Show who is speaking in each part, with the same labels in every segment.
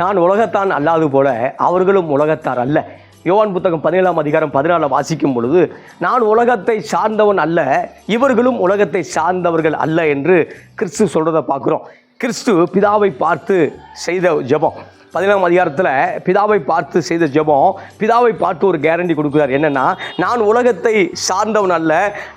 Speaker 1: நான் உலகத்தான் அல்லாது போல அவர்களும் உலகத்தார் அல்ல. யோவான் புத்தகம் பதினேழாம் அதிகாரம் பதினாலாம் வாசிக்கும் பொழுது நான் உலகத்தை சார்ந்தவன் அல்ல இவர்களும் உலகத்தை சார்ந்தவர்கள் அல்ல என்று கிறிஸ்து சொல்கிறத பார்க்குறோம். கிறிஸ்து பிதாவை பார்த்து செய்த ஜெபம். பதினேழாம் அதிகாரத்தில் பிதாவை பார்த்து செய்த ஜெபம் பிதாவை பார்த்து ஒரு கேரண்டி கொடுக்குறார். என்னென்னா நான் உலகத்தை சார்ந்தவன் அல்ல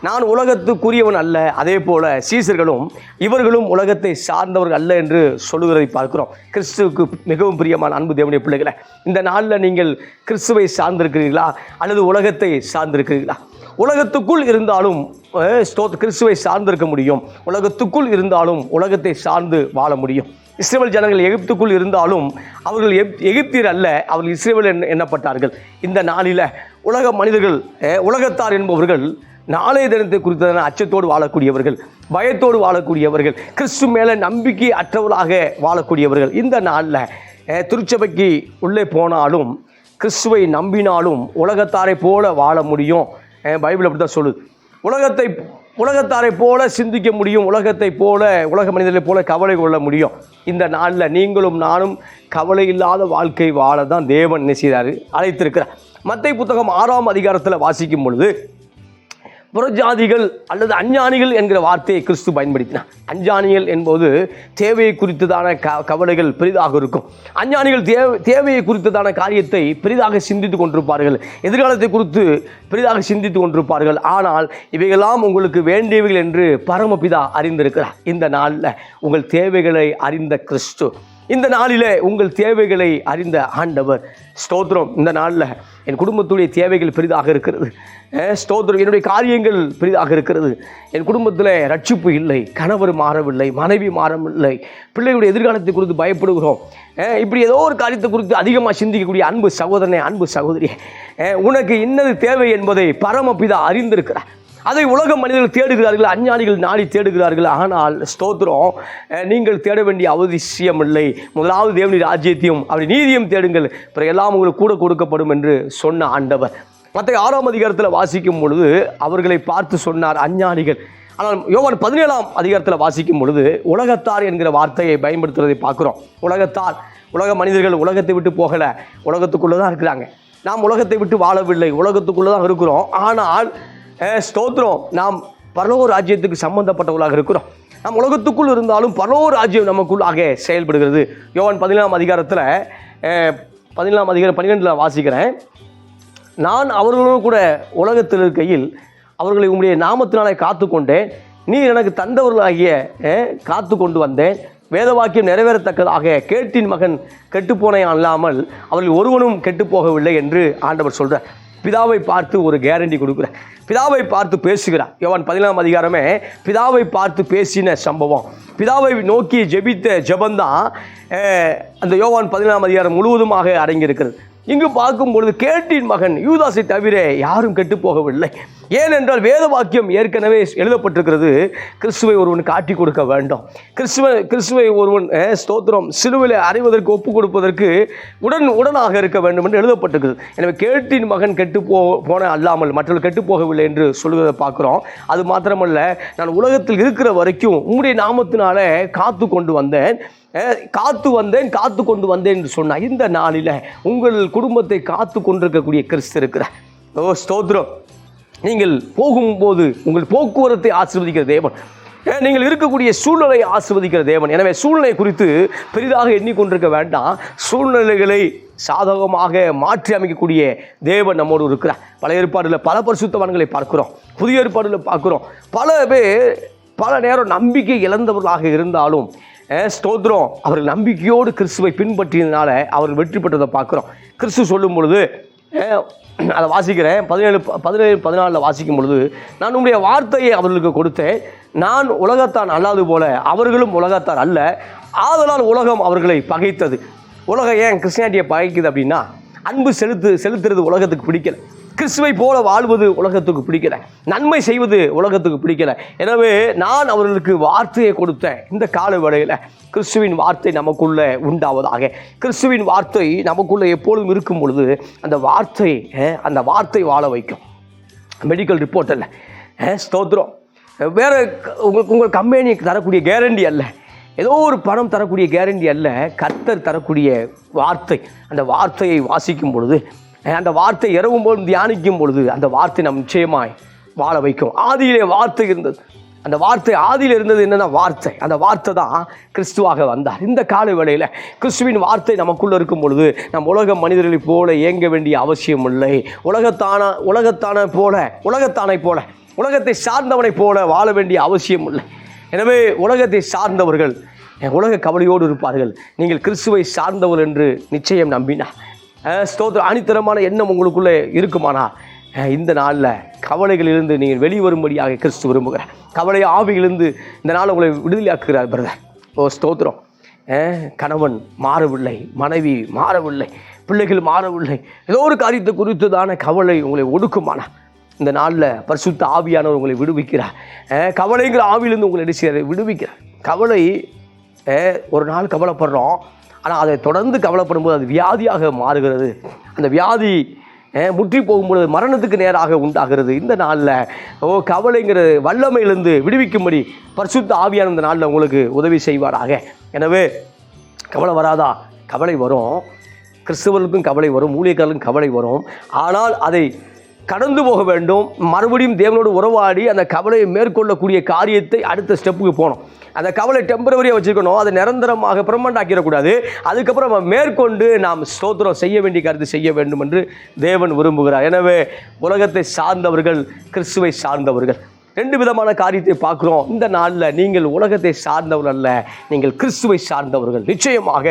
Speaker 1: நான் உலகத்துக்குரியவன் அல்ல. அதே போல் சீசர்களும் இவர்களும் உலகத்தை சார்ந்தவர்கள் அல்ல என்று சொல்லுகிறதை பார்க்கிறோம். கிறிஸ்துவுக்கு மிகவும் பிரியமான அன்பு தேவனுடைய பிள்ளைகளை இந்த நாளில் நீங்கள் கிறிஸ்துவை சார்ந்திருக்கிறீர்களா? அல்லது உலகத்தை சார்ந்திருக்கிறீர்களா? உலகத்துக்குள் இருந்தாலும் கிறிஸ்துவை சார்ந்திருக்க முடியும். உலகத்துக்குள் இருந்தாலும் உலகத்தை சார்ந்து வாழ முடியும். இஸ்ரேல் ஜனங்கள் எகிப்துக்குள் இருந்தாலும் அவர்கள் எப் எகிப்தியர் அல்ல அவர்கள் இஸ்ரேல் எண்ண- எண்ணப்பட்டார்கள் இந்த நாளில் உலக மனிதர்கள் உலகத்தார் என்பவர்கள் நாளைய தினத்தை குறித்ததான அச்சத்தோடு வாழக்கூடியவர்கள் பயத்தோடு வாழக்கூடியவர்கள் கிறிஸ்து மேலே நம்பிக்கை அற்றவர்களாக வாழக்கூடியவர்கள். இந்த நாளில் திருச்சபைக்கு உள்ளே போனாலும் கிறிஸ்துவை நம்பினாலும் உலகத்தாரை போல வாழ முடியும். பைபிள் அப்படி தான் சொல்லுது. உலகத்தை உலகத்தாரை போல சிந்திக்க முடியும் உலகத்தை போல உலக மனிதர்களைப் போல கவலை கொள்ள முடியும். இந்த நாளில் நீங்களும் நானும் கவலை இல்லாத வாழ்க்கை வாழ தான் தேவன் என்ன செய்கிறாரு அழைத்திருக்கிறார். மத்தை புத்தகம் ஆறாம் அதிகாரத்தில் வாசிக்கும் பொழுது புறஜாதிகள் அல்லது அஞ்ஞானிகள் என்கிற வார்த்தையை கிறிஸ்து பயன்படுத்தினார். அஞ்ஞானிகள் என்பது தேவையை குறித்ததான க கவலைகள் பெரிதாக இருக்கும். அஞ்ஞானிகள் தேவை தேவையை குறித்ததான காரியத்தை பெரிதாக சிந்தித்து கொண்டிருப்பார்கள். எதிர்காலத்தை குறித்து பெரிதாக சிந்தித்து கொண்டிருப்பார்கள். ஆனால் இவைகளெல்லாம் உங்களுக்கு வேண்டியவைகள் என்று பரமபிதா அறிந்திருக்கிறார். இந்த நாளில் உங்கள் தேவைகளை அறிந்த கிறிஸ்து. இந்த நாளில் உங்கள் தேவைகளை அறிந்த ஆண்டவர். ஸ்தோத்திரம். இந்த நாளில் என் குடும்பத்துடைய தேவைகள் பெரிதாக இருக்கிறது. ஸ்தோத்திரம். என்னுடைய காரியங்கள் பெரிதாக இருக்கிறது. என் குடும்பத்தில் ரட்சிப்பு இல்லை கணவர் மாறவில்லை மனைவி மாறவில்லை பிள்ளைகளுடைய எதிர்காலத்தை குறித்து பயப்படுகிறோம். இப்படி ஏதோ ஒரு காரியத்தை குறித்து அதிகமாக சிந்திக்கக்கூடிய அன்பு சகோதரனே அன்பு சகோதரி உனக்கு இன்னது தேவை என்பதை பரமபிதா அறிந்திருக்கிறார். அதை உலக மனிதர்கள் தேடுகிறார்கள் அஞ்ஞானிகள் நாடி தேடுகிறார்கள். ஆனால் ஸ்தோத்திரம் நீங்கள் தேட வேண்டிய அவசியம் இல்லை முதலாவது தேவனி ராஜ்யத்தையும் அப்படி நீதியும் தேடுங்கள். பிறகு எல்லாம் உங்களுக்கு கூட கொடுக்கப்படும் என்று சொன்ன ஆண்டவர். மற்ற ஆறாம் அதிகாரத்தில் வாசிக்கும் பொழுது அவர்களை பார்த்து சொன்னார் அஞ்ஞானிகள். ஆனால் யோவான் பதினேழாம் அதிகாரத்தில் வாசிக்கும் பொழுது உலகத்தார் என்கிற வார்த்தையை பயன்படுத்துவதை பார்க்குறோம். உலகத்தார் உலக மனிதர்கள் உலகத்தை விட்டு போகலை. உலகத்துக்குள்ளே தான் இருக்கிறாங்க. நாம் உலகத்தை விட்டு வாழவில்லை. உலகத்துக்குள்ளே தான் இருக்கிறோம். ஆனால் ஸ்தோத்திரம். நாம் பரலோக ராஜ்யத்துக்கு சம்பந்தப்பட்டவர்களாக இருக்கிறோம். நம் உலகத்துக்குள் இருந்தாலும் பரலோக ராஜ்யம் நமக்குள்ளாக செயல்படுகிறது. யோவான் பதினேழாம் அதிகாரத்தில் பதினேழாம் அதிகாரம் பன்னிரெண்டில் வாசிக்கிறேன். நான் அவர்களோடு கூட உலகத்தில் இருக்கையில் அவர்களை உங்களுடைய நாமத்தினாலே காத்து கொண்டேன் நீ எனக்கு தந்தவர்களாகிய காத்து கொண்டு வந்தேன். வேதவாக்கியம் நிறைவேறத்தக்கதாக கேட்டின் மகன் கெட்டுப்போனே அல்லாமல் அவர்கள் ஒருவனும் கெட்டு போகவில்லை என்று ஆண்டவர் சொல்கிறார் பிதாவை பார்த்து ஒரு கேரண்டி கொடுக்குறார் பிதாவை பார்த்து பேசுகிறார் யோவான் பதினாலாம் அதிகாரமே பிதாவை பார்த்து பேசின சம்பவம். பிதாவை நோக்கி ஜெபித்த ஜெபந்தான் அந்த யோவான் பதினாலாம் அதிகாரம் முழுவதுமாக அடங்கியிருக்கிறது. இங்கு பார்க்கும் பொழுது கேட்டின் மகன் யூதாஸை தவிர யாரும் கெட்டு போகவில்லை. ஏனென்றால் வேத வாக்கியம் ஏற்கனவே எழுதப்பட்டிருக்கிறது. கிறிஸ்துவை ஒருவன் காட்டி கொடுக்க வேண்டும். கிறிஸ்துவ கிறிஸ்துவை ஒருவன் ஸ்தோத்திரம் சிலுவையில் அறிவதற்கு ஒப்பு கொடுப்பதற்கு உடன் உடனாக இருக்க வேண்டும் என்று எழுதப்பட்டிருக்கிறது. எனவே கேட்டின் மகன் கெட்டு போ போன அல்லாமல் மற்றவர்கள் கெட்டு போகவில்லை என்று சொல்லுவதை பார்க்குறோம். அது மாத்திரமல்ல நான் உலகத்தில் இருக்கிற வரைக்கும் உங்களுடைய நாமத்தினால காத்து கொண்டு வந்தேன். காத்து வந்தேன் காத்து கொண்டு வந்தேன் என்று சொன்னால் இந்த நாளில் உங்கள் குடும்பத்தை காத்து கொண்டிருக்கக்கூடிய கிறிஸ்து இருக்கிறார். ஓ ஸ்தோத்ரம் நீங்கள் போகும்போது உங்கள் போக்குவரத்தை ஆசிர்வதிக்கிற தேவன். நீங்கள் இருக்கக்கூடிய சூழ்நிலை ஆசிர்வதிக்கிற தேவன். எனவே சூழ்நிலை குறித்து பெரிதாக எண்ணிக்கொண்டிருக்க வேண்டாம். சூழ்நிலைகளை சாதகமாக மாற்றி அமைக்கக்கூடிய தேவன் நம்மோடு இருக்கிறார். பல ஏற்பாடுல பல பரிசுத்தவான்களை பார்க்கிறோம். புதிய ஏற்பாடுல பார்க்குறோம். பல பேர் பல நேரம் நம்பிக்கை இழந்தவர்களாக இருந்தாலும் ஸ்தோத்திரம். அவர்கள் நம்பிக்கையோடு கிறிஸ்துவை பின்பற்றியதுனால அவர்கள் வெற்றி பெற்றதை பார்க்குறோம். கிறிஸ்து சொல்லும் பொழுது அதை வாசிக்கிறேன். பதினேழு பதினேழு பதினாலில் வாசிக்கும் பொழுது நான் உங்களுடைய வார்த்தையை அவர்களுக்கு கொடுத்தேன். நான் உலகத்தான் அல்லாது போல அவர்களும் உலகத்தார் அல்ல. ஆதலால் உலகம் அவர்களை பகைத்தது. உலகம் ஏன் கிறிஸ்டியானிட்டியை பகைக்குது அப்படின்னா அன்பு செலுத்து செலுத்துறது உலகத்துக்கு பிடிக்கல. கிறிஸ்துவை போல வாழ்வது உலகத்துக்கு பிடிக்கல. நன்மை செய்வது உலகத்துக்கு பிடிக்கல. எனவே நான் அவர்களுக்கு வார்த்தையை கொடுத்தேன் இந்த கால வேளையில். கிறிஸ்துவின் வார்த்தை நமக்குள்ளே உண்டாவதாக. கிறிஸ்துவின் வார்த்தை நமக்குள்ளே எப்பொழுதும் இருக்கும் பொழுது அந்த வார்த்தை அந்த வார்த்தை வாழ வைக்கும். மெடிக்கல் ரிப்போர்ட் அல்ல. ஸ்தோத்திரம். வேறு உங்களுக்கு உங்கள் கம்பெனி தரக்கூடிய கேரண்டி அல்ல. ஏதோ ஒரு பணம் தரக்கூடிய கேரண்டி அல்ல. கர்த்தர் தரக்கூடிய வார்த்தை. அந்த வார்த்தையை வாசிக்கும் பொழுது அந்த வார்த்தை இரவும் போது தியானிக்கும் பொழுது அந்த வார்த்தை நம் நிச்சயமாய் வாழ வைக்கும். ஆதியிலே வார்த்தை இருந்தது. அந்த வார்த்தை ஆதியில் இருந்தது என்னென்னா வார்த்தை. அந்த வார்த்தை தான் கிறிஸ்துவாக வந்தார். இந்த கால வேளையில் கிறிஸ்துவின் வார்த்தை நமக்குள்ளே இருக்கும் பொழுது நம் உலக மனிதர்களைப் போல இயங்க வேண்டிய அவசியம் இல்லை. உலகத்தான உலகத்தான போல உலகத்தானை போல உலகத்தை சார்ந்தவனைப் போல வாழ வேண்டிய அவசியம் இல்லை. எனவே உலகத்தை சார்ந்தவர்கள் உலக கவலையோடு இருப்பார்கள். நீங்கள் கிறிஸ்துவை சார்ந்தவர் என்று நிச்சயம் நம்பினார் ஸ்தோத்திரம். அணித்தரமான எண்ணம் உங்களுக்குள்ளே இருக்குமானா? இந்த நாளில் கவலைகளிலிருந்து நீங்கள் வெளிவரும்படியாக கிறிஸ்து விரும்புகிறார். கவலை ஆவியிலிருந்து இந்த நாள் உங்களை விடுதலையாக்குகிறார் பிரதர். ஓ ஸ்தோத்திரம். கணவன் மாறவில்லை மனைவி மாறவில்லை பிள்ளைகள் மாறவில்லை. ஏதோ ஒரு காரியத்தை குறித்ததான கவலை உங்களை ஒடுக்குமானா? இந்த நாளில் பரிசுத்த ஆவியானவர் உங்களை விடுவிக்கிறார். கவலைங்கிற ஆவியிலிருந்து உங்களை என்ன செய்யறார் விடுவிக்கிறார். கவலை ஒரு நாள் கவலைப்படுறோம். ஆனால் அதை தொடர்ந்து கவலைப்படும்போது அது வியாதியாக மாறுகிறது. அந்த வியாதி முற்றி போகும்பொழுது மரணத்துக்கு நேராக உண்டாகிறது. இந்த நாளில் ஓ கவலைங்கிற வல்லமையிலிருந்து விடுவிக்கும்படி பரிசுத்த ஆவியான இந்த நாளில் உங்களுக்கு உதவி செய்வாராக. எனவே கவலை வராதா? கவலை வரும். கிறிஸ்தவர்களுக்கும் கவலை வரும். ஊழியர்களுக்கும் கவலை வரும். ஆனால் அதை கடந்து போக வேண்டும். மறுபடியும் தேவனோடு உறவாடி அந்த கவலையை மேற்கொள்ளக்கூடிய காரியத்தை அடுத்த ஸ்டெப்புக்கு போகணும். அந்த கவலை டெம்பரவரியாக வச்சுக்கணும் அதை நிரந்தரமாக பிரமண்ட் ஆக்கிடக்கூடாது. அதுக்கப்புறம் மேற்கொண்டு நாம் ஸ்தோத்திரம் செய்ய வேண்டிய கருத்து செய்ய வேண்டும் என்று தேவன் விரும்புகிறார். எனவே உலகத்தை சார்ந்தவர்கள் கிறிஸ்துவை சார்ந்தவர்கள் ரெண்டு விதமான காரியத்தை பார்க்குறோம். இந்த நாளில் நீங்கள் உலகத்தை சார்ந்தவர்கள் அல்ல நீங்கள் கிறிஸ்துவை சார்ந்தவர்கள். நிச்சயமாக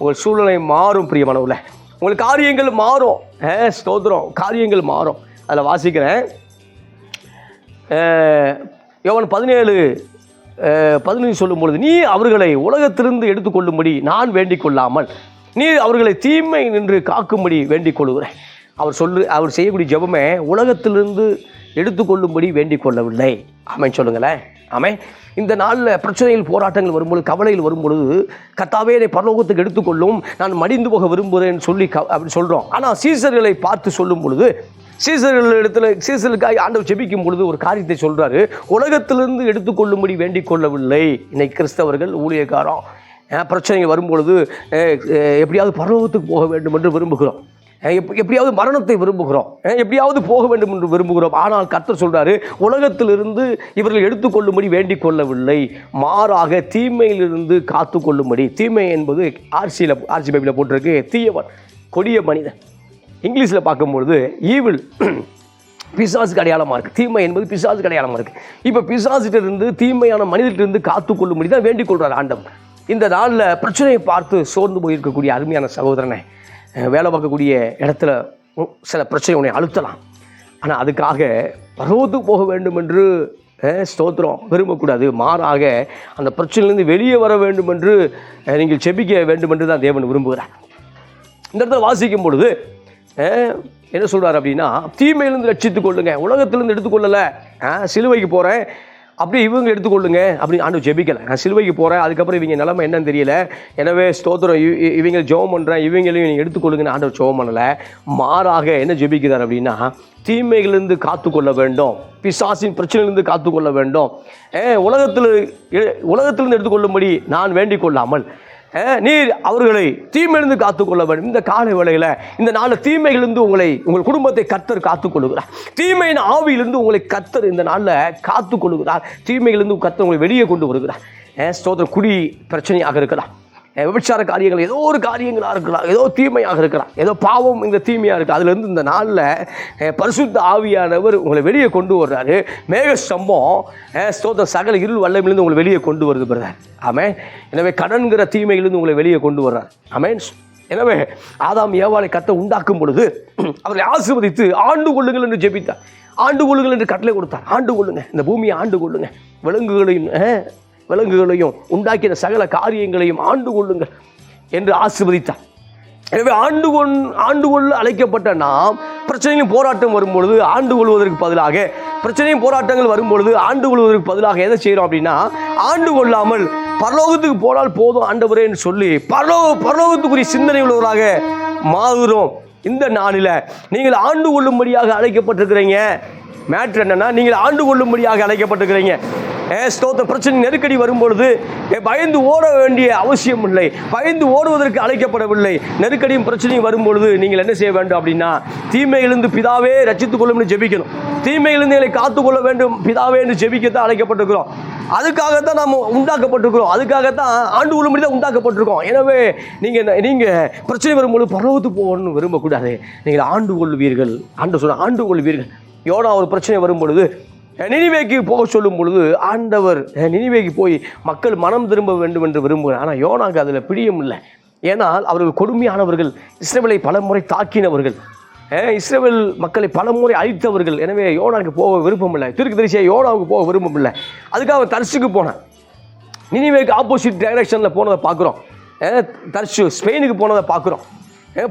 Speaker 1: உங்கள் சூழ்நிலை மாறும் பிரியமானவில் உங்கள் காரியங்கள் மாறும். ஸ்தோத்திரம். காரியங்கள் மாறும். அதில் வாசிக்கிறேன். யோவன் பதினேழு பதினஞ்சு சொல்லும் பொழுது நீ அவர்களை உலகத்திலிருந்து எடுத்துக்கொள்ளும்படி நான் வேண்டிக் கொள்ளாமல் நீ அவர்களை தீமை நின்று காக்கும்படி வேண்டிக் கொள்கிறேன் அவர் சொல்லு அவர் செய்யக்கூடிய ஜெபமே உலகத்திலிருந்து எடுத்துக்கொள்ளும்படி வேண்டிக் கொள்ளவில்லை ஆமென் சொல்லுங்களேன். ஆமென். இந்த நாளில் பிரச்சனையில் போராட்டங்கள் வரும்பொழுது கவலையில் வரும்பொழுது கத்தாவே என்னை பரலோகத்துக்கு எடுத்துக்கொள்ளும். நான் மடிந்து போக விரும்புகிறேன் சொல்லி க அப்படி சொல்கிறோம் ஆனால் சீசர்களை பார்த்து சொல்லும் பொழுது சீசர்கள் இடத்துல சீசர்களுக்காக ஆண்டவர் ஜெபிக்கும் பொழுது ஒரு காரியத்தை சொல்கிறாரு உலகத்திலிருந்து எடுத்துக்கொள்ளும்படி வேண்டிக் கொள்ளவில்லை. இன்னைக்கு கிறிஸ்தவர்கள் ஊழியக்காரம் பிரச்சனைகள் வரும்பொழுது எப்படியாவது பரலோகத்துக்கு போக வேண்டும் என்று விரும்புகிறோம். எப்- எப்படியாவது மரணத்தை விரும்புகிறோம். எப்படியாவது போக வேண்டும் என்று விரும்புகிறோம். ஆனால் கர்த்தர் சொல்கிறாரு உலகத்திலிருந்து இவர்கள் எடுத்துக்கொள்ளும்படி வேண்டிக் கொள்ளவில்லை. மாறாக தீமையிலிருந்து காத்து கொள்ளும்படி தீமை என்பது ஆர்சியில் ஆர்சி பைபிளில் போட்டிருக்கு. தீயவன் கொடிய மனிதன். இங்கிலீஷில் பார்க்கும்பொழுது ஈவில் பிசாசுக்கு அடையாளமாக இருக்குது தீமை என்பது பிசாசுக்கு அடையாளமாக இருக்குது இப்போ பிசாசிட்டிருந்து தீமையான மனிதர்கிட்ட காத்துக்கொள்ளும்படி தான் வேண்டிக் கொள்கிறார் ஆண்டவன் இந்த நாளில் பிரச்சனையை பார்த்து சோர்ந்து போயிருக்கக்கூடிய அருமையான சகோதரனை வேலை பார்க்கக்கூடிய இடத்துல சில பிரச்சனை உன்னை அழுத்தலாம். ஆனால் அதுக்காக பருவத்துக்கு போக வேண்டும் என்று ஸ்தோத்திரம் விரும்பக்கூடாது. மாறாக அந்த பிரச்சனையிலேருந்து வெளியே வர வேண்டும் என்று நீங்கள் செபிக்க வேண்டும் என்று தான் தேவன் விரும்புகிறார். இந்த இடத்துல வாசிக்கும் பொழுது என்ன சொல்கிறார் அப்படின்னா தீமையிலிருந்து ரட்சித்து கொள்ளுங்க. உலகத்திலிருந்து எடுத்துக்கொள்ளலை. சிலுவைக்கு போகிறேன் அப்படியே இவங்க எடுத்துக்கொள்ளுங்க. அப்படின்னு ஆண்டு ஜெபிக்கலை. நான் சிலுவைக்கு போகிறேன் அதுக்கப்புறம் இவங்க நிலமை என்னன்னு தெரியல. எனவே ஸ்தோத்திரம். இவங்க ஜெபம் பண்ணுறேன் இவங்களையும் நீங்கள் எடுத்துக்கொள்ளுங்கன்னு ஆண்டவர் ஜெபம் பண்ணலை. மாறாக என்ன ஜெபிக்கிறார் அப்படின்னா தீமைகளிலிருந்து காத்துக்கொள்ள வேண்டும். பிசாசின் பிரச்சனையிலிருந்து காத்துக்கொள்ள வேண்டும். ஏ உலகத்தில் உலகத்திலிருந்து எடுத்துக்கொள்ளும்படி நான் வேண்டிக் கொள்ளாமல் நீர் அவர்களை தீமையிலிருந்து காத்துக்கொள்ள வேண்டும். இந்த காலை வேளையில் இந்த நாலு தீமைகளிலிருந்து உங்களை உங்கள் குடும்பத்தை கத்தர் காத்துக்கொள்கிறார் தீமையின் ஆவியிலிருந்து உங்களை கத்தர் இந்த நாளில் காத்துக்கொள்கிறார் தீமையிலிருந்து கத்தர் உங்களை வெளியே கொண்டு வருகிறார். அஹ், ஸ்தோத்திரம் குடி பிரச்சனையாக இருக்கலாம் விபச்சார காரியங்கள் ஏதோ ஒரு காரியங்களாக இருக்கலாம் ஏதோ தீமையாக இருக்கலாம் ஏதோ பாவம் இந்த தீமையாக இருக்குது அதுலேருந்து இந்த நாளில் பரிசுத்த ஆவியானவர் உங்களை வெளியே கொண்டு வர்றாரு. மேக ஸ்தம்பம் ஸ்தோத்திர சகல இருள் வல்லமிலிருந்து உங்களை வெளியே கொண்டு வருது பிரதர் ஆமென் எனவே கடன்கிற தீமையிலிருந்து உங்களை வெளியே கொண்டு வர்றார். ஆமென் எனவே ஆதாம் ஏவாளை கத்தை உண்டாக்கும் பொழுது அவரை ஆசிர்வதித்து ஆண்டு கொள்ளுங்கள் என்று ஜெபித்தார். ஆண்டு கொள்ளுங்கள் என்று கட்டளை கொடுத்தார். ஆண்டு கொள்ளுங்க. இந்த பூமியை ஆண்டு கொள்ளுங்க. விலங்குகளையும் விலங்குகளையும் உண்டாக்கின சகல காரியங்களையும் ஆண்டு கொள்ளுங்கள் என்று ஆசிர்வதித்தார். எனவே ஆண்டு கொண் ஆண்டு கொள்ள அழைக்கப்பட்ட நாம் பிரச்சனையும் போராட்டம் வரும்பொழுது ஆண்டு கொள்வதற்கு பதிலாக பிரச்சனையும் போராட்டங்கள் வரும்பொழுது ஆண்டு கொள்வதற்கு பதிலாக எதை செய்கிறோம் அப்படின்னா ஆண்டு கொள்ளாமல் பரலோகத்துக்கு போனால் போதும் ஆண்டவரேன்னு சொல்லி பரலோக பரலோகத்துக்குரிய சிந்தனை உள்ளவராக மாறுகிறோம். இந்த நாளில் நீங்கள் ஆண்டு கொள்ளும்படியாக அழைக்கப்பட்டிருக்கிறீங்க. மேட்ரு என்னென்னா நீங்கள் ஆண்டு கொள்ளும்படியாக அழைக்கப்பட்டிருக்கிறீங்க. ஏ ஸ்தோத்திரம். பிரச்சனை நெருக்கடி வரும்பொழுது ஏ, பயந்து ஓட வேண்டிய அவசியம் இல்லை பயந்து ஓடுவதற்கு அழைக்கப்படவில்லை. நெருக்கடியும் பிரச்சனையும் வரும்பொழுது நீங்கள் என்ன செய்ய வேண்டும் அப்படின்னா தீமையிலிருந்து பிதாவே ரச்சித்துக் கொள்ளும்னு ஜெபிக்கணும். தீமையிலிருந்து எங்களை காத்துக்கொள்ள வேண்டும். பிதாவே என்று ஜெபிக்கத்தான் அழைக்கப்பட்டிருக்கிறோம். அதுக்காகத்தான் நாம் உண்டாக்கப்பட்டிருக்கிறோம். அதுக்காகத்தான் ஆண்டு உள்ள முடிதான் உண்டாக்கப்பட்டிருக்கோம். எனவே நீங்கள் நீங்கள் பிரச்சனை வரும்போது பரவத்து போகணும்னு விரும்பக்கூடாது. நீங்கள் ஆண்டு கொள்வீர்கள். ஆண்டு சொல்ல ஆண்டு கொள்வீர்கள். யோனா ஒரு பிரச்சனை வரும்பொழுது நினிவேக்கு போக சொல்லும் பொழுது ஆண்டவர் நினிவேக்கு போய் மக்கள் மனம் திரும்ப வேண்டும் என்று விரும்புகிறார். ஆனால் யோனாக்கு அதில் பிரியம் இல்லை. ஏனால் அவர்கள் கொடுமையானவர்கள் இஸ்ரேலை பல முறை தாக்கினவர்கள். அஹ் இஸ்ரேல் மக்களை பலமுறை அழித்தவர்கள். எனவே யோனாவுக்கு போக விருப்பம் இல்லை திருக்கு தரிசியாக யோனாவுக்கு போக விருப்பம் இல்லை அதுக்காக அவன் தர்சுக்கு போனான் நினிவேக்கு ஆப்போசிட் டைரக்ஷனில் போனதை பார்க்குறோம். தர்ஷு ஸ்பெயினுக்கு போனதை பார்க்குறோம்.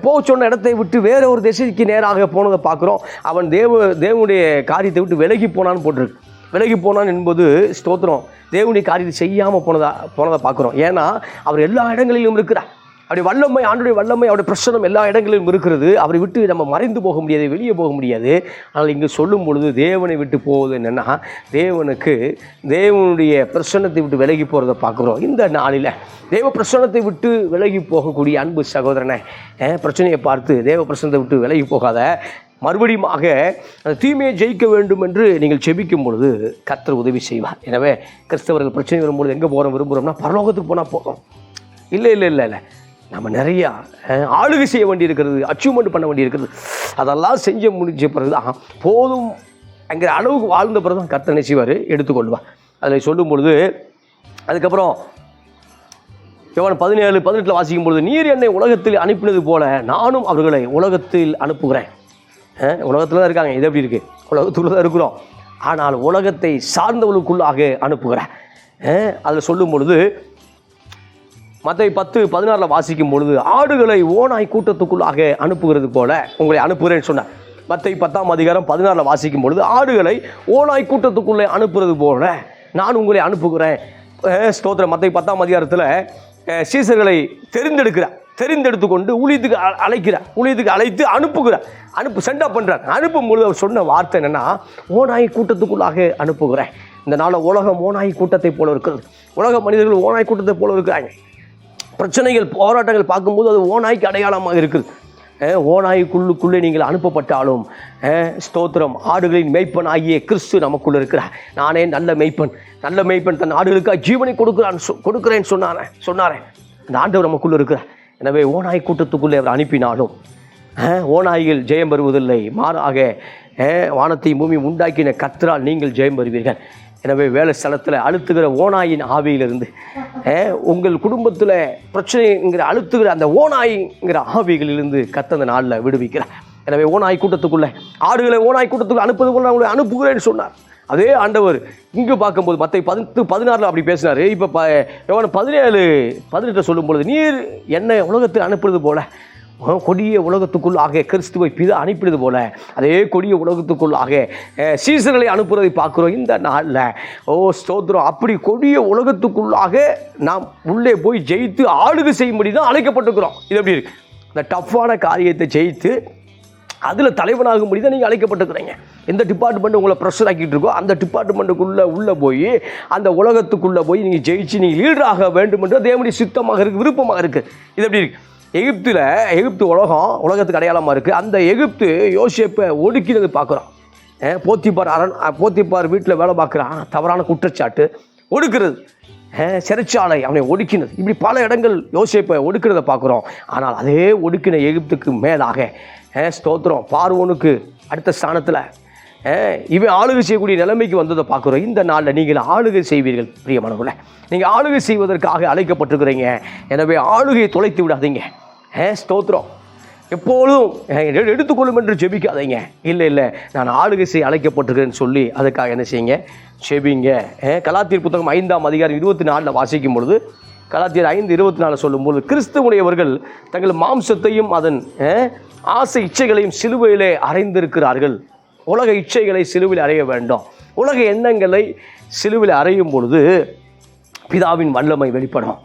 Speaker 1: போக சொன்ன இடத்தை விட்டு வேற ஒரு திசைக்கு நேராக போனதை பார்க்குறோம். அவன் தேவ தேவனுடைய காரியத்தை விட்டு விலகி போனான்னு போட்டிருக்கு. விலகி போனான் என்பது ஸ்தோத்திரம். தேவனுடைய காரியத்தை செய்யாமல் போனதா போனதை பார்க்குறோம். ஏன்னா அவர் எல்லா இடங்களிலும் இருக்கிறார். அப்படி வல்லமை ஆண்டுடைய வல்லமை அவருடைய பிரசனம் எல்லா இடங்களிலும் இருக்கிறது. அவரை விட்டு நம்ம மறைந்து போக முடியாது வெளியே போக முடியாது. ஆனால் இங்கே சொல்லும் பொழுது தேவனை விட்டு போவது என்னென்னா தேவனுக்கு தேவனுடைய பிரசன்னத்தை விட்டு விலகி போகிறத பார்க்குறோம். இந்த நாளில் தேவ பிரசன்னத்தை விட்டு விலகி போகக்கூடிய அன்பு சகோதரனை பிரச்சனையை பார்த்து தேவ பிரசன்னத்தை விட்டு விலகி போகாத. மறுபடியுமாக அந்த தீமையை ஜெயிக்க வேண்டும் என்று நீங்கள் செபிக்கும் பொழுது கத்தர் உதவி செய்வார். எனவே கிறிஸ்தவர்கள் பிரச்சனை வரும்பொழுது எங்கே போகிறோம் விரும்புகிறோம்னா பரலோகத்துக்கு போனால் போதும். இல்லை இல்லை இல்லை இல்லை. நம்ம நிறையா ஆளுகை செய்ய வேண்டியிருக்கிறது அச்சீவ்மெண்ட் பண்ண வேண்டியிருக்கிறது. அதெல்லாம் செஞ்சு முடிஞ்ச பிறகு தான் போதும் என்கிற அளவுக்கு வாழ்ந்த பிறகு தான் கர்த்தர் செய்வார்? எடுத்துக்கொள்வார். அதில் சொல்லும் பொழுது அதுக்கப்புறம் யோவான் பதினேழு பதினெட்டில் வாசிக்கும் பொழுது நீர் என்னை உலகத்தில் அனுப்பினது போல நானும் அவர்களை உலகத்தில் அனுப்புகிறேன். உலகத்தில் தான் இருக்காங்க. இது எப்படி இருக்குது உலகத்துக்குள்ளே தான் இருக்கிறோம். ஆனால் உலகத்தை சார்ந்தவர்களுக்குள்ளாக அனுப்புகிறேன். அதில் சொல்லும் பொழுது மற்ற பத்து பதினாறில் வாசிக்கும் பொழுது ஆடுகளை ஓனாய் கூட்டத்துக்குள்ளாக அனுப்புகிறது போல உங்களை அனுப்புகிறேன்னு சொன்னார். மற்ற பத்தாம் அதிகாரம் பதினாறில் வாசிக்கும் பொழுது ஆடுகளை ஓனாய் கூட்டத்துக்குள்ளே அனுப்புறது போல நான் உங்களை அனுப்புகிறேன். ஸ்தோத்திரம். மற்ற பத்தாம் அதிகாரத்தில் சீசர்களை தெரிந்தெடுக்கிறார். தெரிந்தெடுத்து கொண்டு ஊழியத்துக்கு அ- அழைக்கிறார். ஊழியத்துக்கு அழைத்து அனுப்புகிறார். அனுப்பு சென்டா பண்ணுறார் அனுப்பும் பொழுது அவர் சொன்ன வார்த்தை என்னென்னா ஓனாய் கூட்டத்துக்குள்ளாக அனுப்புகிறேன். இந்த நாளில் உலகம் ஓனாய் கூட்டத்தை போல இருக்கிறது. உலக மனிதர்கள் ஓனாய் கூட்டத்தை போல இருக்கிறாங்க. பிரச்சனைகள் போராட்டங்கள் பார்க்கும்போது அது ஓநாய்க்கு அடையாளமாக இருக்குது. ஓநாய்க்குள்ளுக்குள்ளே நீங்கள் அனுப்பப்பட்டாலும் ஸ்தோத்திரம் ஆடுகளின் மெய்ப்பன் ஆகிய கிறிஸ்து நமக்குள்ளே இருக்கிறார். நானே நல்ல மெய்ப்பன் நல்ல மெய்ப்பன் தன் ஆடுகளுக்காக ஜீவனை கொடுக்குறான் சொ- கொடுக்குறேன்னு சொன்னாரேன் சொன்னாரே. அந்த ஆண்டவர் நமக்குள்ளே இருக்கிறார். எனவே ஓநாய் கூட்டத்துக்குள்ளே அவர் அனுப்பினாலும் அஹ் ஓநாய்கள் ஜெயம் பெறுவதில்லை. மாறாக வானத்தை பூமி உண்டாக்கின கத்தரால் நீங்கள் ஜெயம் பெறுவீர்கள். எனவே வேலை ஸ்தலத்தில் அழுத்துகிற ஓனாயின் ஆவியிலிருந்து உங்கள் குடும்பத்தில் பிரச்சனைங்கிற அழுத்துகிற அந்த ஓநாய்ங்கிற ஆவிகளிலிருந்து கத்த அந்த நாளில் விடுவிக்கிறார். எனவே ஓனாய் கூட்டத்துக்குள்ளே ஆடுகளை ஓனாய் கூட்டத்துக்கு அனுப்புவது போல நான் உங்களை அனுப்புகிறேன்னு சொன்னார். அதே ஆண்டவர் இங்கே பார்க்கும்போது மற்ற பதினெட்டு பதினாறில் அப்படி பேசினார். இப்போ ப பதினேழு பதினெட்டு சொல்லும் பொழுது நீர் என்னை உலகத்தில் அனுப்புறது போல கொடிய உலகத்துக்குள்ளாக கிறிஸ்துவை பிதா அனுப்பினது போல அதே கொடிய உலகத்துக்குள்ளாக அஹ், சீசர்களை அனுப்புறதை பார்க்குறோம் இந்த நாளில். ஓ ஸ்தோத்திரம். அப்படி கொடிய உலகத்துக்குள்ளாக நாம் உள்ளே போய் ஜெயித்து ஆளுகை செய்யும்படி தான் அழைக்கப்பட்டிருக்கிறோம். இது எப்படி இருக்கு? இந்த டஃப்பான காரியத்தை ஜெயித்து அதில் தலைவனாகும்படி தான் நீங்கள் அழைக்கப்பட்டுக்கிறீங்க எந்த டிபார்ட்மெண்ட் உங்களை ப்ரெஷர் ஆக்கிட்டு இருக்கோ அந்த டிபார்ட்மெண்ட்டுக்குள்ளே உள்ளே போய் அந்த உலகத்துக்குள்ளே போய் நீங்கள் ஜெயிச்சு நீங்கள் லீடராக வேண்டும் என்று தேவனுடைய சித்தமாக இருக்குது விருப்பமாக இருக்குது இது எப்படி இருக்குது எகிப்தில் எகிப்து உலகம் உலகத்துக்கு அடையாளமாக இருக்குது அந்த எகிப்து யோசிப்பை ஒடுக்கிறது பார்க்குறோம் போத்திப்பார் அரண் போத்திப்பார் வீட்டில் வேலை பார்க்குறான். தவறான குற்றச்சாட்டு ஒடுக்கிறது. சிறைச்சாலை அவனை ஒடுக்கினது. இப்படி பல இடங்கள் யோசிப்பை ஒடுக்கிறத பார்க்குறோம். ஆனால் அதே ஒடுக்கின எகிப்துக்கு மேலாக ஸ்தோத்திரம். பார்வோனுக்கு அடுத்த ஸ்தானத்தில் இவன் ஆளுகை செய்யக்கூடிய நிலைமைக்கு வந்ததை பார்க்குறோம். இந்த நாளில் நீங்கள் ஆளுகை செய்வீர்கள் பிரியமானவர்களே. நீங்கள் ஆளுகை செய்வதற்காக அழைக்கப்பட்டிருக்கிறீங்க. எனவே ஆளுகையை தொலைத்து விடாதீங்க. ஏ ஸ்தோத்திரம். எப்பொழுதும் எடுத்துக்கொள்ளும் என்று ஜெபிக்காதீங்க. இல்லை இல்லை நான் ஆளுகை செய்ய அழைக்கப்பட்டிருக்கிறேன்னு சொல்லி அதுக்காக என்ன செய்யுங்க? ஜெபிங்க. கலாத்தீர் புத்தகம் ஐந்தாம் அதிகாரம் இருபத்தி நாலில் வாசிக்கும் பொழுது கலாத்தியர் ஐந்து இருபத்தி நாலு சொல்லும்போது கிறிஸ்துவுடையவர்கள் தங்கள் மாம்சத்தையும் அதன் ஆசை இச்சைகளையும் சிலுவையிலே அறைந்திருக்கிறார்கள். உலக இச்சைகளை சிலுவையில் அறைய வேண்டும். உலக எண்ணங்களை சிலுவையில் அறையும் பொழுது பிதாவின் வல்லமை வெளிப்படும்.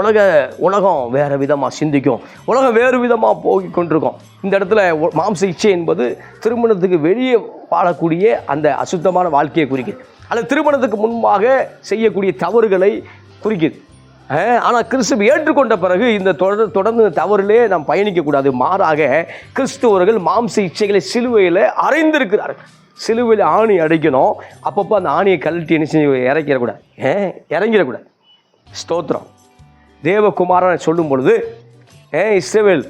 Speaker 1: உலக உலகம் வேறு விதமாக சிந்திக்கும். உலகம் வேறு விதமாக போய் கொண்டிருக்கும். இந்த இடத்துல மாம்ச இச்சை என்பது திருமணத்துக்கு வெளியே வாழக்கூடிய அந்த அசுத்தமான வாழ்க்கையை குறிக்குது. அல்லது திருமணத்துக்கு முன்பாக செய்யக்கூடிய தவறுகளை குறிக்குது. ஆனால் கிறிஸ்துவ ஏற்றுக்கொண்ட பிறகு இந்த தொடர் தொடர்ந்து தவறிலே நாம் பயணிக்கக்கூடாது. மாறாக கிறிஸ்துவர்கள் மாம்ச இச்சைகளை சிலுவையில் அறைந்திருக்கிறார்கள் சிலுவையில் ஆணி அடைக்கணும். அப்பப்போ அந்த ஆணியை கழட்டி என்ன செஞ்சு இறக்கிடக்கூடாது. ஏன் இறங்கிடக்கூடாது. ஸ்தோத்திரம். தேவகுமாரனை சொல்லும் பொழுது ஏ இஸ்ரவேல்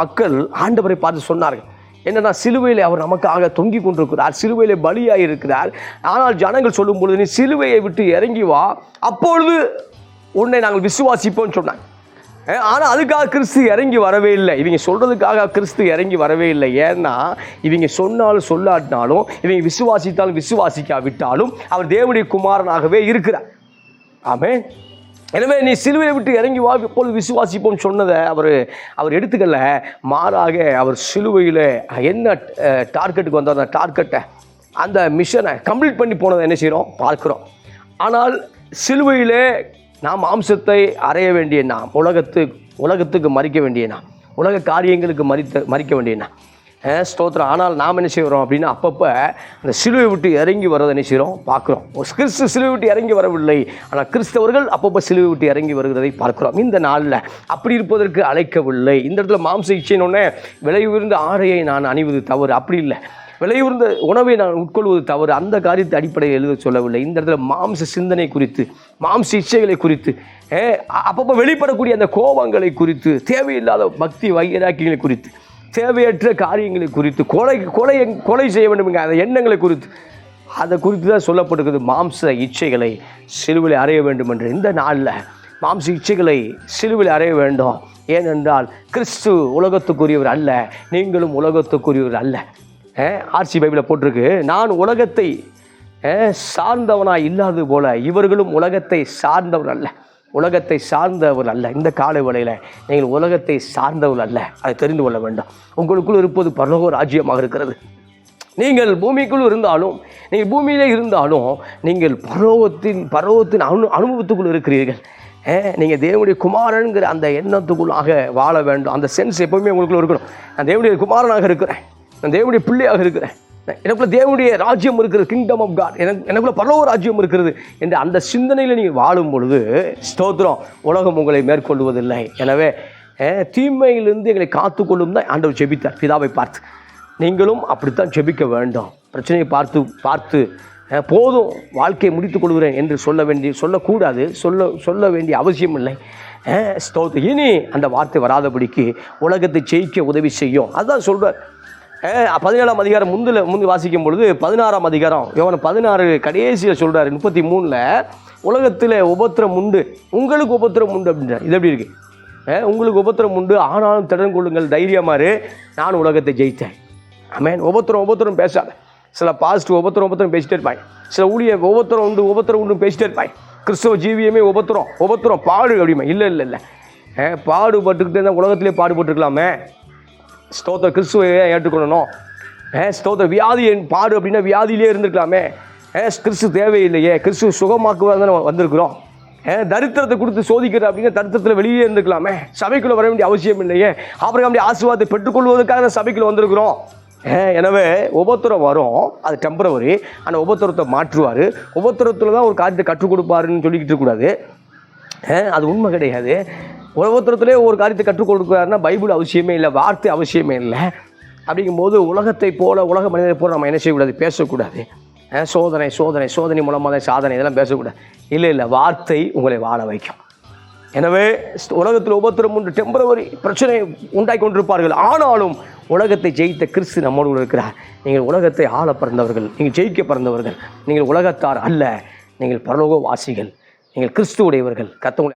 Speaker 1: மக்கள் ஆண்டவரை பார்த்து சொன்னார்கள். என்னன்னா சிலுவையில் அவர் நமக்காக தொங்கி கொண்டிருக்கிறார் சிலுவையில் பலியாக இருக்கிறார். ஆனால் ஜனங்கள் சொல்லும் பொழுது நீ சிலுவையை விட்டு இறங்கி வா. அப்பொழுது உன்னை நாங்கள் விசுவாசிப்போம்னு சொன்னாங்க. ஆனால் அதுக்காக கிறிஸ்து இறங்கி வரவே இல்லை. இவங்க சொல்கிறதுக்காக கிறிஸ்து இறங்கி வரவே இல்லை. ஏன்னா இவங்க சொன்னாலும் சொல்லாட்டினாலும் இவங்க விசுவாசித்தாலும் விசுவாசிக்காவிட்டாலும் அவர் தேவனுடைய குமாரனாகவே இருக்கிறார். ஆமே எனவே நீ சிலுவையை விட்டு இறங்கி வா இப்பொழுது விசுவாசிப்போம் சொன்னதை அவர் அவர் எடுத்துக்கல. மாறாக அவர் சிலுவையில் என்ன டார்கெட்டுக்கு வந்தார் அந்த டார்கெட்டை அந்த மிஷனை கம்ப்ளீட் பண்ணி போனதை என்ன செய்கிறோம் பார்க்குறோம். ஆனால் சிலுவையிலே நாம் மாம்சத்தை அறைய வேண்டிய நாம் உலகத்து உலகத்துக்கு மறிக்க வேண்டிய நாம் உலக காரியங்களுக்கு மறித்த மறிக்க வேண்டிய நான் ஸ்தோத்திரம். ஆனால் நாம் என்ன செய்கிறோம் அப்படின்னா அப்பப்போ அந்த சிலுவை விட்டு இறங்கி வரதை என்ன செய்கிறோம்? பார்க்குறோம். கிறிஸ்து சிலுவை விட்டு இறங்கி வரவில்லை. ஆனால் கிறிஸ்தவர்கள் அப்பப்போ சிலுவை விட்டு இறங்கி வருகிறதை பார்க்கிறோம். இந்த நாளில் அப்படி இருப்பதற்கு அழைக்கவில்லை. இந்த இடத்துல மாம்ச இச்சைன்னு விலை உயர்ந்த ஆடையை நான் அணிவது தவறு. அப்படி இல்லை. விலையுர்ந்த உணவை நான் உட்கொள்வது தவறு. அந்த காரியத்தை அடிப்படையில் எழுத சொல்லவில்லை. இந்த இடத்துல மாம்ச சிந்தனை குறித்து மாம்ச இச்சைகளை குறித்து அப்பப்போ வெளிப்படக்கூடிய அந்த கோபங்களை குறித்து தேவையில்லாத பக்தி வைராக்கியங்களை குறித்து தேவையற்ற காரியங்களை குறித்து கொலை கொலை கொலை செய்ய வேண்டுமுங்க அந்த எண்ணங்களை குறித்து அதை குறித்து தான் சொல்லப்பட்டிருக்குது மாம்ச இச்சைகளை சிலுவில் அறைய வேண்டும் என்று. இந்த நாளில் மாம்ச இச்சைகளை சிலுவில் அறைய வேண்டும். ஏனென்றால் கிறிஸ்து உலகத்துக்குரியவர் அல்ல நீங்களும் உலகத்துக்குரியவர் அல்ல. ஆர்சி பைபிளில் போட்டிருக்கு நான் உலகத்தை சார்ந்தவனாக இல்லாதது போல இவர்களும் உலகத்தை சார்ந்தவர் அல்ல. உலகத்தை சார்ந்தவர் அல்ல. இந்த காலை வேளையில் நீங்கள் உலகத்தை சார்ந்தவர் அல்ல. அதை தெரிந்து கொள்ள வேண்டும். உங்களுக்குள் இருப்பது பரலோக ராஜ்யமாக இருக்கிறது. நீங்கள் பூமிக்குள் இருந்தாலும் நீங்கள் பூமியிலே இருந்தாலும் நீங்கள் பருவத்தின் பருவத்தின் அனு அனுபவத்துக்குள் இருக்கிறீர்கள். நீங்கள் தேவனுடைய குமாரனுங்கிற அந்த எண்ணத்துக்குள்ளாக வாழ வேண்டும். அந்த சென்ஸ் எப்போவுமே உங்களுக்குள்ள இருக்கணும். நான் தேவனுடைய குமாரனாக இருக்கிறேன். நான் தேவனுடைய பிள்ளையாக இருக்கிறேன். எனக்குள்ள தேவனுடைய ராஜ்யம் இருக்கிறது கிங்டம் ஆஃப் காட் எனக்கு எனக்குள்ள பரலோக ராஜ்யம் இருக்கிறது என்ற அந்த சிந்தனையில் நீங்கள் வாழும் பொழுது ஸ்தோத்திரம் உலகம் உங்களை மேற்கொள்வதில்லை. எனவே தீமையிலிருந்து எங்களை காத்துக்கொள்ளும் தான் ஆண்டவர் ஜெபித்தார். பிதாவை பார்த்து. நீங்களும் அப்படித்தான் ஜெபிக்க வேண்டும். பிரச்சனையை பார்த்து பார்த்து போதும் வாழ்க்கையை முடித்துக் கொள்கிறேன் என்று சொல்ல வேண்டிய சொல்லக்கூடாது சொல்ல சொல்ல வேண்டிய அவசியம் இல்லை. அஹ், ஸ்தோத்திரம். இனி அந்த வார்த்தை வராதபடிக்கு உலகத்தை ஜெயிக்க உதவி செய்யும். அதுதான் சொல்கிறார் பதினேழாம் அதிகாரம் முந்தில் முந்தி வாசிக்கும் பொழுது பதினாறாம் அதிகாரம். யோவான் பதினாறு கடைசியில் சொல்கிறாரு முப்பத்தி மூணில் உலகத்தில் உபத்திரம் உண்டு. உங்களுக்கு உபத்திரம் உண்டு அப்படின்றார். இது எப்படி இருக்கு? உங்களுக்கு உபத்திரம் உண்டு ஆனாலும் திறன் கொள்ளுங்கள் தைரியமாறு நான் உலகத்தை ஜெயித்தேன். ஆமென். உபத்திரம் உபத்திரம் பேசாத. சில பாசிட்டிவ் உபத்திரம் உபத்திரம் பேசிட்டே இருப்பாங்க சில ஊழிய உபத்திரம் உண்டு உபத்திரம் உண்டு பேசிட்டே இருப்பாங்க கிறிஸ்தவ ஜீவியமே உபத்திரம் உபத்திரம் பாடு அப்படிமா இல்லை இல்லை இல்லை. பாடுபட்டுக்கிட்டே தான் உலகத்திலே பாடுபட்டுருக்கலாமே. ஸ்தோத்திர கிறிஸ்துவை ஏன் ஏற்றுக்கொள்ளணும். ஏ ஸ்தோத்திர வியாதி என் பாடு அப்படின்னா வியாதியிலே இருந்திருக்கலாமே. ஏ கிறிஸ்து தேவையில்லையே. கிறிஸ்து சுகமாக்குவதாக தானே வந்திருக்கிறோம். ஏ தரித்திரத்தை கொடுத்து சோதிக்கிற அப்படின்னா தரித்திரத்தில் வெளியே இருந்துக்கலாமே சபைக்குள்ளே வர வேண்டிய அவசியம் இல்லையே. ஆபிரகாமுடைய ஆசீர்வாதத்தை பெற்றுக்கொள்வதற்காக தான் சபைக்குள்ள வந்திருக்கிறோம். ஏ, எனவே உபத்திரம் வரும். அது டெம்பரவரி அந்த உபத்திரத்தை மாற்றுவார். உபத்திரத்தில் தான் ஒரு காரியத்தை கற்றுக் கொடுப்பாருன்னு சொல்லிக்கிட்டு இருக்கக்கூடாது. அது உண்மை கிடையாது. உலகத்திலே ஒரு காரியத்தை கற்றுக் கொடுக்குறாருன்னா பைபிள் அவசியமே இல்லை வார்த்தை அவசியமே இல்லை. அப்படிங்கும்போது உலகத்தை போல உலக மனிதரை போல நம்ம என்ன செய்யக்கூடாது? பேசக்கூடாது. சோதனை சோதனை சோதனை மூலமாக தான் சாதனை இதெல்லாம் பேசக்கூடாது. இல்லை இல்லை வார்த்தை உங்களை வாழ வைக்கும். எனவே உலகத்தில் உபத்திரம் உண்டு டெம்பரவரி பிரச்சனை உண்டாக்கி கொண்டிருப்பார்கள். ஆனாலும் உலகத்தை ஜெயித்த கிறிஸ்து நம்மோடு இருக்கிறார். நீங்கள் உலகத்தை ஆள பிறந்தவர்கள் நீங்கள் ஜெயிக்க பிறந்தவர்கள். நீங்கள் உலகத்தார் அல்ல நீங்கள் பரலோக வாசிகள் நீங்கள் கிறிஸ்துவுடையவர்கள் கத்தவங்களை